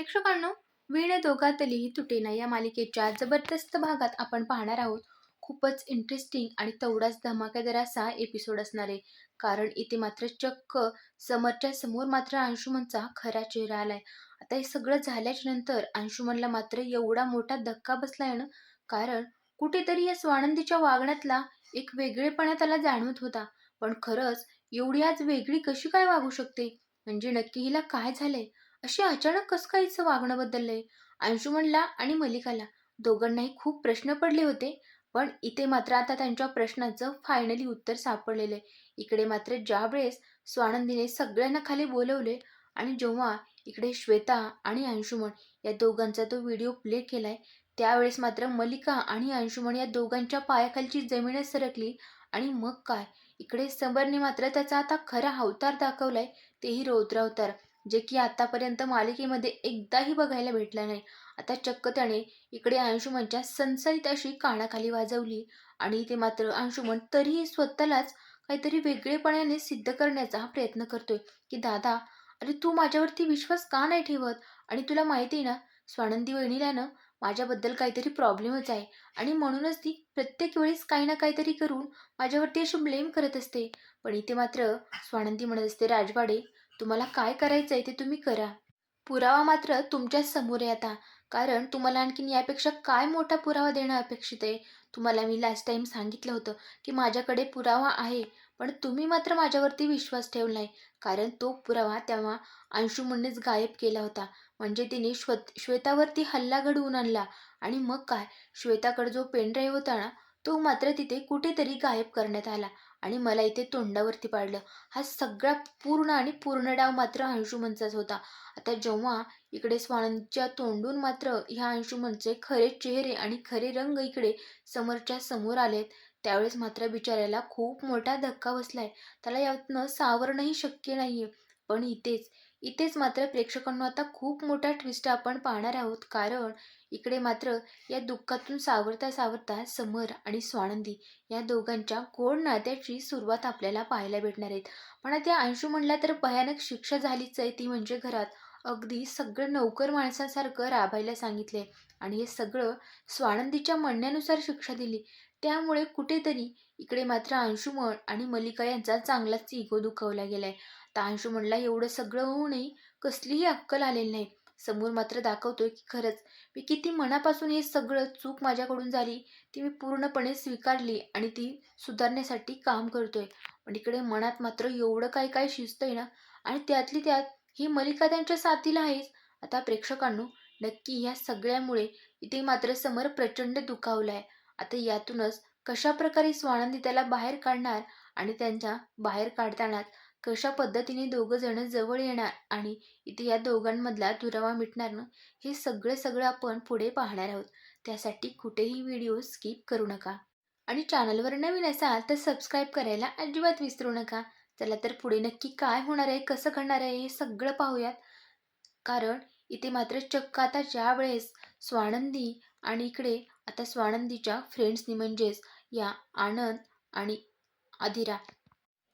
प्रेक्षकांना वीण दोघातलीही तुटेना या मालिकेच्या जबरदस्त भागात आपण पाहणार आहोत. खूपच इंटरेस्टिंग आणि तेवढाच धमाकेदार असा एपिसोड असणार आहे. कारण इथे मात्र चक्क समोरच्या समोर मात्र अंशुमनचा खरा चेहरा आलाय. आता हे सगळं झाल्याच्यानंतर अंशुमनला मात्र एवढा मोठा धक्का बसलाय ना? कारण कुठेतरी या स्वानंदीच्या वागण्यातला एक वेगळेपणा त्याला जाणवत होता. पण खरंच एवढी आज वेगळी कशी काय वागू शकते? म्हणजे नक्की हिला काय झालंय? अशी अचानक कसं काय हिचं वागणं बदललंय? अंशुमनला आणि मलिकाला दोघांनाही खूप प्रश्न पडले होते पण इथे मात्र आता त्यांच्या प्रश्नाचं फायनली उत्तर सापडलेलं आहे. इकडे मात्र ज्या वेळेस स्वानंदीने सगळ्यांना खाली बोलवले आणि जेव्हा इकडे श्वेता आणि अंशुमन या दोघांचा तो व्हिडिओ प्ले केलाय त्यावेळेस मात्र मलिका आणि अंशुमन या दोघांच्या पायाखालची जमीनच सरकली आणि मग काय? इकडे समरने मात्र त्याचा आता खरा अवतार दाखवलाय तेही रौद्र अवतार. जे की आतापर्यंत मालिकेमध्ये एकदाही बघायला भेटला नाही. आता चक्क त्याने इकडे अंशुमनच्या सनसनीत अशी कानाखाली वाजवली आणि ते मात्र अंशुमन तरीही स्वतःलाच काहीतरी वेगळेपणाने सिद्ध करण्याचा प्रयत्न करतोय की दादा अरे तू माझ्यावरती विश्वास का नाही ठेवत? आणि तुला माहिती आहे ना स्वानंदी वहिनीला ना माझ्याबद्दल काहीतरी प्रॉब्लेमच आहे आणि म्हणूनच ती प्रत्येक वेळेस काही ना काहीतरी करून माझ्यावरती अशी ब्लेम करत असते. पण इथे मात्र स्वानंदी म्हणत असते राजवाडे तुम्हाला काय करायचं आहे ते तुम्ही करा. पुरावा मात्र तुमच्यासमोर आहे आता. कारण तुम्हाला आणखीन यापेक्षा काय मोठा पुरावा देणं अपेक्षित आहे? तुम्हाला मी लास्ट टाईम सांगितलं होतं की माझ्याकडे पुरावा आहे. पण तुम्ही मात्र माझ्यावरती विश्वास ठेवला नाही कारण तो पुरावा तेव्हा अंशुमुनेच गायब केला होता. म्हणजे तिने श्वेत श्वेतावरती हल्ला घडवून आणला. आणि मग काय? श्वेताकडे जो पेनड्राईव्ह होता ना तो मात्र तिथे कुठेतरी गायब करण्यात आला. आणि मला इथे तोंडावरती पाडलं. हा सगळा पूर्ण आणि पूर्ण डाव मात्र अंशुमनचाच होता. आता जेव्हा इकडे स्वानंदच्या तोंडून मात्र ह्या अंशुमनचे खरे चेहरे आणि खरे रंग इकडे समोरच्या समोर आलेत त्यावेळेस मात्र बिचाऱ्याला खूप मोठा धक्का बसलाय. त्याला यातनं सावरणंही शक्य नाहीये. पण इथेच इथेच मात्र प्रेक्षकांना आता खूप मोठा ट्विस्ट आपण पाहणार आहोत. कारण इकडे मात्र या दुःखातून सावरता सावरता समर आणि स्वानंदी या दोघांच्या गोड नात्याची सुरुवात आपल्याला पाहायला भेटणार आहेत. पण त्या अंशू म्हणला तर भयानक शिक्षा झालीच आहे ती म्हणजे घरात. अगदी सगळं नोकर माणसासारखं राबायला सांगितले आणि हे सगळं स्वानंदीच्या म्हणण्यानुसार शिक्षा दिली. त्यामुळे कुठेतरी इकडे मात्र अंशुमन आणि मलिका यांचा चांगलाच इगो दुखवला गेलाय. तर अंशुमनला एवढं सगळं होऊनही कसलीही अक्कल आलेली नाही. समोर मात्र दाखवतोय की खरंच मी किती मनापासून हे सगळं चूक माझ्याकडून झाली ती मी पूर्णपणे स्वीकारली आणि ती सुधारण्यासाठी काम करतोय. पण इकडे मनात मात्र एवढं काय काय शिजतंय ना? आणि त्यातली त्यात ही मलिका त्यांच्या साथीला आहेच. आता प्रेक्षकांनो नक्की या सगळ्यामुळे इथे मात्र समर प्रचंड दुखावलाय. आता यातूनच कशा प्रकारे स्वानंदी त्याला बाहेर काढणार आणि त्यांच्या बाहेर काढतानाच कशा पद्धतीने दोघं जण जवळ येणार आणि इथे या दोघांमधला दुरावा मिटणार ना हे सगळं सगळं आपण पुढे पाहणार आहोत. त्यासाठी कुठेही व्हिडिओ स्किप करू नका. आणि चॅनलवर नवीन असाल तर सबस्क्राईब करायला अजिबात विसरू नका. चला तर पुढे नक्की काय होणार आहे कसं घडणार आहे हे सगळं पाहूयात. कारण इथे मात्र चक्क आता ज्या वेळेस स्वानंदी आणि इकडे आता स्वानंदीच्या फ्रेंड्सनी म्हणजेच या आनंद आणि अधिरा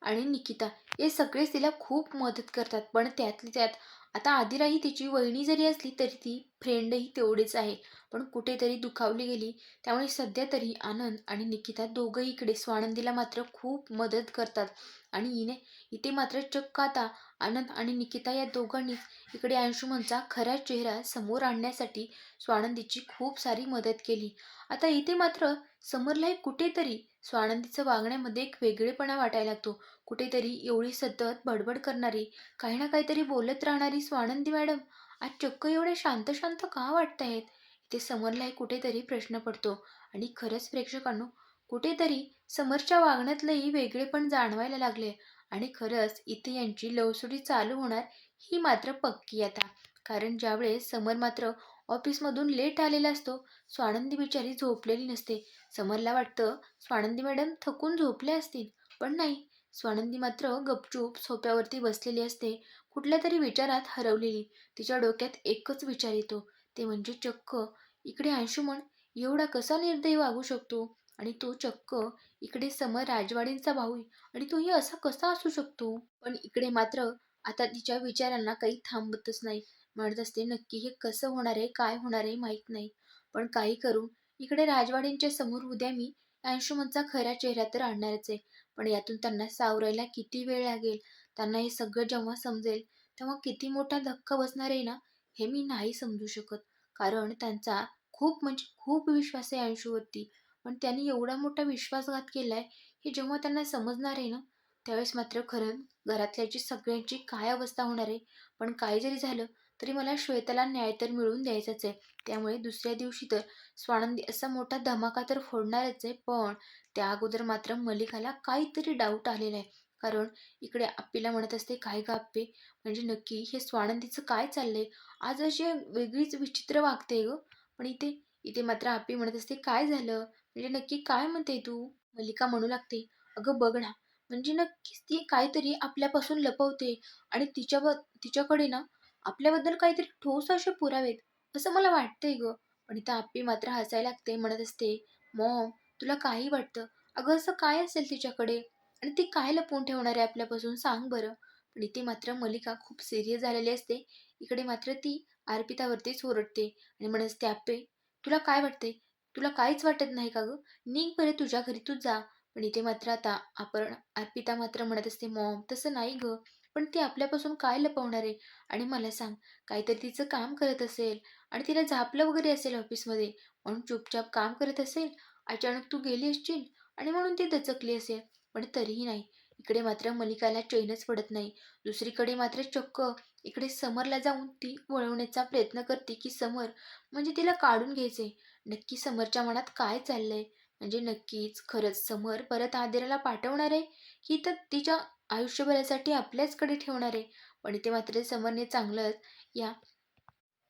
आणि निकिता हे सगळेच तिला खूप मदत करतात. पण त्यातली त्यात आता आदिराही तिची वहिनी जरी असली तरी ती फ्रेंडही तेवढीच आहे. पण कुठेतरी दुखावली गेली. त्यामुळे सध्या तरी आनंद आणि निकिता दोघंही इकडे स्वानंदीला मात्र खूप मदत करतात. आणि हिने इथे मात्र चक्क आता आनंद आणि निकिता या दोघांनीच इकडे अंशुमनचा खरा चेहरा समोर आणण्यासाठी स्वानंदीची खूप सारी मदत केली. आता इथे मात्र समरलाही कुठेतरी स्वानंदीचं वागण्यामध्ये एक वेगळेपणा वाटायला लागतो. कुठेतरी एवढी सतत बडबड करणारी काही ना काहीतरी बोलत राहणारी स्वानंदी मॅडम आज चक्क एवढे शांत शांत का वाटत आहेत इथे समरलाही कुठेतरी प्रश्न पडतो. आणि खरंच प्रेक्षकांनो कुठेतरी समरच्या वागण्यातलंही वेगळेपण जाणवायला लागले. आणि खरंच इथे यांची लवसुडी चालू होणार ही मात्र पक्की आता. कारण ज्यावेळेस समर मात्र ऑफिसमधून लेट आलेला असतो स्वानंदी बिचारी झोपलेली नसते. समरला वाटतं स्वानंदी मॅडम थकून झोपले असतील. पण नाही स्वानंदी मात्र गपचूप सोप्यावरती बसलेली असते. कुठल्या तरी विचारात हरवलेली. तिच्या डोक्यात एकच विचार येतो. ते म्हणजे चक्क. इकडे अंशुमन एवढा कसा निर्दयी वागू शकतो? आणि तो चक्क इकडे समर राजवाडींचा भाऊ आणि तोही असा कसा असू शकतो? पण इकडे मात्र आता तिच्या विचारांना काही थांबतच नाही. म्हणत असते नक्की हे कसं होणार आहे? काय होणार आहे? माहीत नाही. पण काही करून इकडे राजवाड्यांच्या समोर उद्या मी अंशुमनचा खरा चेहरा तर आणणारच आहे. पण यातून त्यांना सावरायला किती वेळ लागेल? त्यांना हे सगळं जेव्हा समजेल तेव्हा किती मोठा धक्का बसणार आहे ना हे मी नाही समजू शकत. कारण त्यांचा खूप म्हणजे खूप विश्वास आहे अंशूवरती पण त्यांनी एवढा मोठा विश्वासघात केलाय हे जेव्हा त्यांना समजणार आहे ना त्यावेळेस मात्र खरं घरातल्याची सगळ्यांची काय अवस्था होणार आहे? पण काय जरी झालं तरी मला श्वेताला न्याय तर मिळवून द्यायचाच आहे. त्यामुळे दुसऱ्या दिवशी तर स्वानंदी असा मोठा धमाका तर फोडणारच आहे. पण त्या अगोदर मात्र मलिकाला काहीतरी डाऊट आलेला आहे. कारण इकडे आप्पीला म्हणत असते काय ग आप्पे? म्हणजे नक्की हे स्वानंदीचं काय चाललंय? आज अशी वेगळीच विचित्र वागते ग. पण इथे इथे मात्र आप्पी म्हणत असते काय झालं? म्हणजे नक्की काय म्हणते तू? मलिका म्हणू लागते अगं बघ ना म्हणजे नक्कीच ती काहीतरी आपल्यापासून लपवते आणि तिच्याब तिच्याकडे ना आपल्याबद्दल काहीतरी ठोस असे पुरावेत असं मला वाटतंय ग. पण इथं आप्पी मात्र हसायला लागते म्हणत असते मॉम तुला काही वाटतं? अगं असं काय असेल तिच्याकडे? आणि ती काय लपवून ठेवणार आहे आपल्यापासून? सांग बरं. पण इथे मात्र मलिका खूप सिरियस झालेली असते. इकडे मात्र ती अर्पितावरतीच ओरडते आणि म्हणत असते आप्पे तुला काय वाटते तुला काहीच वाटत नाही का गं? निघ बरे तुझ्या घरी तू जा. पण इथे मात्र आता आपण अर्पिता मात्र म्हणत असते मॉम तसं नाही ग. पण ती आपल्यापासून काय लपवणार आहे? आणि मला सांग काहीतरी तिचं काम करत असेल आणि तिला झापलं वगैरे असेल ऑफिसमध्ये म्हणून चुपचाप काम करत असेल अचानक तू गेली असशील आणि म्हणून ती दचकली असेल. पण तरीही नाही. इकडे मात्र मलिकाला चैनच पडत नाही. दुसरीकडे मात्र चक्क इकडे समरला जाऊन ती वळवण्याचा प्रयत्न करते की समर म्हणजे तिला काढून घ्यायचे. नक्की समरच्या मनात काय चाललंय? म्हणजे नक्कीच खरंच समर परत आदिराला पाठवणार आहे की तर तिच्या आयुष्यभरासाठी आपल्याचकडे ठेवणार आहे. पण इथे मात्र समरने चांगलंच या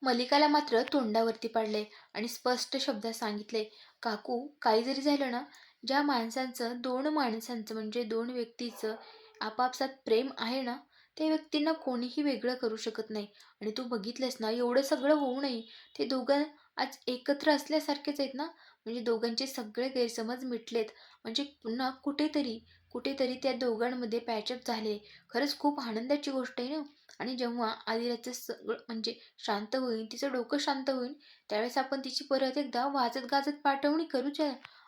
मलिकाला मात्र तोंडावरती पाडले आणि स्पष्ट शब्दात सांगितले काकू काही जरी झालं ना ज्या माणसांचं दोन माणसांचं म्हणजे दोन व्यक्तीचं आपापसात प्रेम आहे ना त्या व्यक्तींना कोणीही वेगळं करू शकत नाही. आणि तू बघितलंस ना एवढं सगळं होऊ नये. ते दोघं आज एकत्र असल्यासारखेच आहेत ना. म्हणजे दोघांचे सगळे गैरसमज मिटलेत. म्हणजे पुन्हा कुठेतरी कुठेतरी त्या दोघांमध्ये पॅचअप झाले. खरंच खूप आनंदाची गोष्ट आहे ना? आणि जेव्हा आदिराचं सगळं म्हणजे शांत होईल तिचं डोकं शांत होईल त्यावेळेस आपण तिची परत एकदा वाजत गाजत पाठवणी करूच्या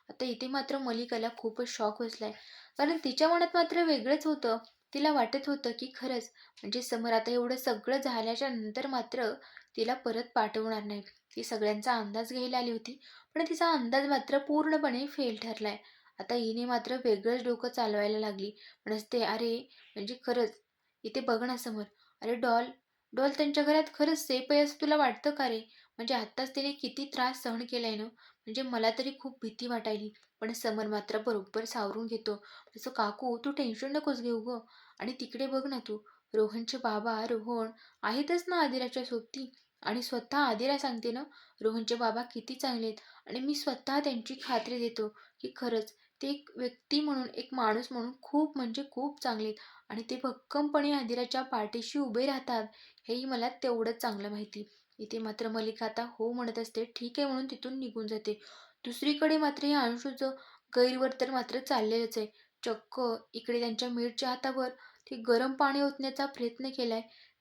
आता इथे मात्र मलिकाला खूपच शॉक बसलाय. कारण तिच्या मनात मात्र वेगळंच होतं. तिला वाटत होतं की खरंच म्हणजे समोर आता एवढं सगळं झाल्याच्यानंतर मात्र तिला परत पाठवणार नाही ती सगळ्यांचा अंदाज घ्यायला आली होती. पण तिचा अंदाज मात्र पूर्णपणे फेल ठरलाय. आता हिने मात्र वेगळंच डोकं चालवायला लागली. म्हणत ते अरे म्हणजे खरंच? इथे बघ ना समोर. अरे डॉल डॉल त्यांच्या घरात खरंच सेफ आहे असं तुला वाटतं का रे? म्हणजे आत्ताच तिने किती त्रास सहन केलाय ना? म्हणजे मला तरी खूप भीती वाटायली. पण समर मात्र बरोबर सावरून घेतो. तसं काकू तू टेन्शन नकोस घेऊ ग. आणि तिकडे बघ ना तू. रोहनचे बाबा रोहन आहेतच ना आदिराच्या सोबती. आणि स्वतः आदिरा सांगते ना रोहनचे बाबा किती चांगले आहेत. आणि मी स्वतः त्यांची खात्री देतो की खरंच ते एक व्यक्ती म्हणून एक माणूस म्हणून खूप म्हणजे खूप चांगले आहेत. आणि ते भक्कमपणे आदिराच्या पाठीशी उभे राहतात हेही मला तेवढंच चांगलं माहिती. इथे मात्र मलिका आता हो म्हणत असते ठीक आहे म्हणून तिथून निघून जाते. दुसरीकडे मात्र या अंशूचं गैरवर्तन मात्र चाललेलंच आहे. चक्क इकडे त्यांच्या मीठच्या हातावर ते गरम पाणी ओतण्याचा प्रयत्न केलाय.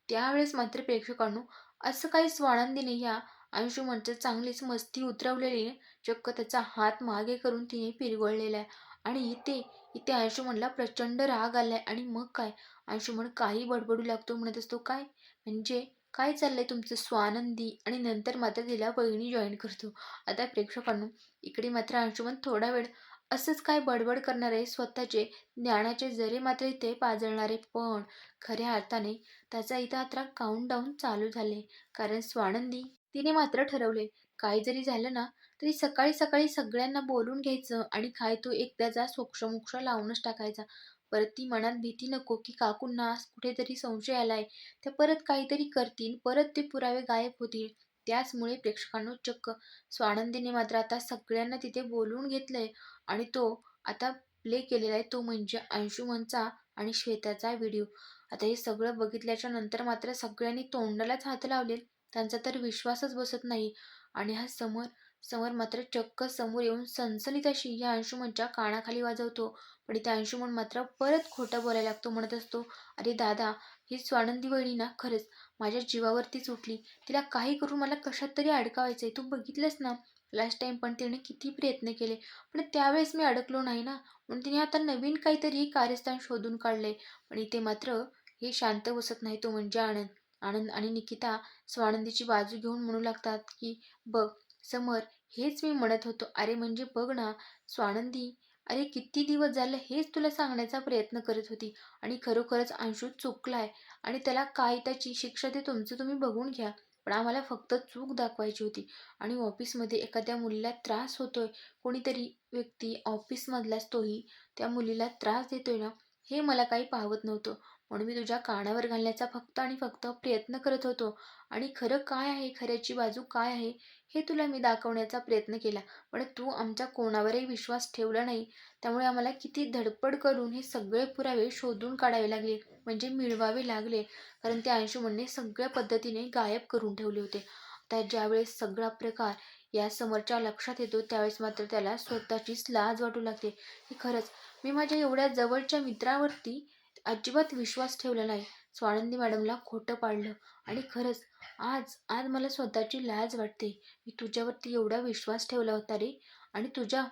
त्यावेळेस मात्र प्रेक्षकांनो असं काही स्वानंदीने या अंशुमनच्या चांगलीच मस्ती उतरवलेली चक्क त्याचा हात मागे करून तिने पिरगळलेला आहे. आणि इथे इथे अंशुमनला प्रचंड राग आलाय. आणि मग काय? अंशुमन काही बडबडू लागतो म्हणत असतो. काय? म्हणजे काय चाललंय तुमचं? स्वानंदी आणि नंतर मात्र तिला बहिणी जॉईन करतो. आता प्रेक्षकांनो इकडे मात्र अंशुमन थोडा वेळ असंच काय बडबड करणार आहे? स्वतःचे ज्ञानाचे जरे मात्र इथे पाजळणारे पण खऱ्या अर्थाने त्याचा इथं आता काउंट डाऊन चालू झाले कारण स्वानंदी तिने मात्र ठरवले. काही जरी झालं ना तरी सकाळी सकाळी सगळ्यांना बोलून घ्यायचं आणि काय तो एकट्याचा सोक्षमोक्ष लावूनच टाकायचा. परत ती मनात भीती नको की काकूंना कुठेतरी संशय आलाय. त्या परत काहीतरी करतील परत ते पुरावे गायब होतील. त्याचमुळे प्रेक्षकांनो चक्क. स्वानंदीने मात्र आता सगळ्यांना तिथे बोलवून घेतलंय आणि तो आता प्ले केलेला आहे तो म्हणजे अंशुमनचा आणि श्वेताचा व्हिडिओ आता हे सगळं बघितल्याच्या नंतर मात्र सगळ्यांनी तोंडालाच हात लावले त्यांचा तर विश्वासच बसत नाही. आणि हा समर समर मात्र चक्क समोर येऊन सनसनीत अशी या अंशुमनच्या कानाखाली वाजवतो. पण त्या अंशुमन मात्र परत खोटं बोलायला लागतो म्हणत असतो अरे दादा ही स्वानंदी वहिनी ना खरंच माझ्या जीवावरतीच उठली तिला काही करून मला कशात तरी अडकावायचंय. तू बघितलंस ना लास्ट टाइम पण तिने किती प्रयत्न केले. पण त्यावेळेस मी अडकलो नाही ना म्हणून तिने आता नवीन काहीतरी कार्यस्थान शोधून काढलंय. पण इथे मात्र हे शांत बसत नाही तो म्हणजे आनंद. आनंद आणि निकिता स्वानंदीची बाजू घेऊन म्हणू लागतात की बघ समर हेच मी म्हणत होतो. अरे म्हणजे बघ ना स्वानंदी अरे किती दिवस झालं हेच तुला सांगण्याचा प्रयत्न करत होती आणि खरोखरच अंशू चुकलाय आणि त्याला काय त्याची शिक्षा ते तुमचं तुम्ही बघून घ्या. पण आम्हाला फक्त चूक दाखवायची होती आणि ऑफिसमध्ये एखाद्या मुलीला त्रास होतोय. कोणीतरी व्यक्ती ऑफिसमधलाच तोही त्या मुलीला त्रास देतोय ना हे मला काही पाहवत नव्हतं. म्हणून मी तुझ्या कानावर घालण्याचा फक्त आणि फक्त प्रयत्न करत होतो. आणि खरं काय आहे? खऱ्याची बाजू काय आहे? हे तुला मी दाखवण्याचा प्रयत्न केला. पण तू आमच्या कोणावरही विश्वास ठेवला नाही. त्यामुळे आम्हाला किती धडपड करून हे सगळे पुरावे शोधून काढावे लागले म्हणजे मिळवावे लागले. कारण ते अंशुमनने सगळ्या पद्धतीने गायब करून ठेवले होते. आता ज्यावेळेस सगळा प्रकार या समोरच्या लक्षात येतो त्यावेळेस मात्र त्याला स्वतःचीच लाज वाटू लागते. हे खरंच मी माझ्या एवढ्या जवळच्या मित्रावरती अजिबात विश्वास ठेवला नाही. स्वानंदी मॅडमला खोटं पाडलं आणि खरंच आज आज मला स्वतःची लाज वाटते. मी तुझ्यावरती एवढा विश्वास ठेवला होता रे. आणि तुझ्या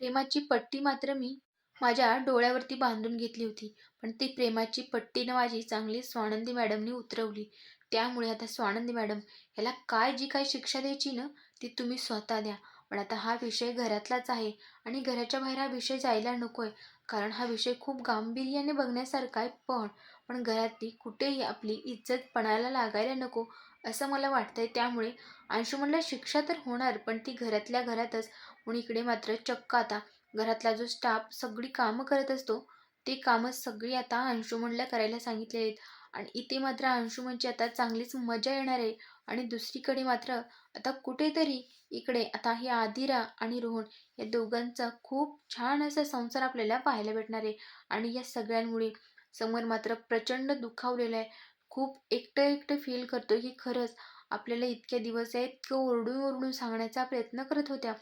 प्रेमाची पट्टी मात्र मी माझ्या डोळ्यावरती बांधून घेतली होती. पण ती प्रेमाची पट्टीनं माझी चांगली स्वानंदी मॅडमनी उतरवली. त्यामुळे आता स्वानंदी मॅडम ह्याला काय जी काय शिक्षा द्यायची ना ती तुम्ही स्वतः द्या. पण आता हा विषय घरातलाच आहे. आणि घराच्या बाहेर हा विषय जायला नको आहे कारण हा विषय खूप गांभीर्याने बघण्यासारखा आहे. पण पण घरातली कुठेही आपली इज्जत पणाला लागायला नको असं मला वाटतंय. त्यामुळे अंशुमनला शिक्षा तर होणार पण ती घरातल्या घरातच. म्हणून इकडे मात्र चक्क आता. घरातला जो स्टाफ सगळी कामं करत असतो ते कामं सगळी आता अंशुमनला करायला सांगितले आहेत. आणि इथे मात्र अंशुमनची म्हणजे आता चांगलीच मजा येणार आहे. आणि दुसरीकडे मात्र आता कुठेतरी इकडे आता ही आदिरा आणि रोहन या दोघांचा खूप छान असा संसार आपल्याला पाहायला भेटणार आहे. आणि या सगळ्यांमुळे समोर मात्र प्रचंड दुखावलेला आहे. खूप एकटं एकटं फील करतो की खरंच आपल्याला इतके दिवस आहे इतकं ओरडून ओरडून सांगण्याचा प्रयत्न करत होत्या.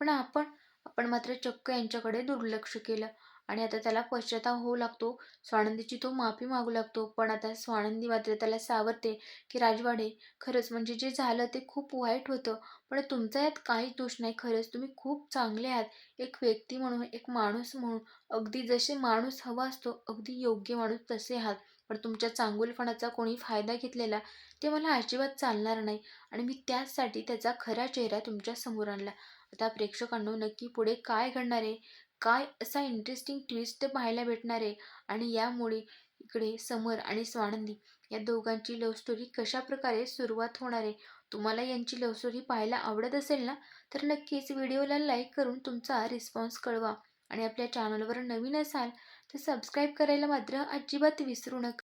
पण आपण आपण मात्र चक्क यांच्याकडे दुर्लक्ष केलं. आणि आता त्याला पश्चाताप होऊ लागतो. स्वानंदीची तो माफी मागू लागतो. पण आता स्वानंदी मात्र त्याला सावरते की राजवाडे खरंच म्हणजे जे झालं ते खूप वाईट होतं. पण तुमचा यात काहीच दोष नाही. खरंच तुम्ही खूप चांगले आहात. एक व्यक्ती म्हणून एक माणूस म्हणून. अगदी जसे माणूस हवा असतो अगदी योग्य माणूस तसे आहात. पण तुमच्या चांगुलपणाचा कोणी फायदा घेतलेला ते मला अजिबात चालणार नाही. आणि मी त्याचसाठी त्याचा खरा चेहरा तुमच्यासमोर आणला. आता प्रेक्षकांनो नक्की पुढे काय घडणार आहे? काय असा इंटरेस्टिंग ट्विस्ट पाहायला भेटणार आहे? आणि यामुळे इकडे समर आणि स्वानंदी या दोघांची लव्ह स्टोरी कशा प्रकारे सुरुवात होणार आहे? तुम्हाला यांची लव्ह स्टोरी पाहायला आवडत असेल ना? तर नक्कीच व्हिडिओला लाईक करून तुमचा रिस्पॉन्स कळवा. आणि आपल्या चॅनलवर नवीन असाल तर सबस्क्राईब करायला मात्र अजिबात विसरू नका.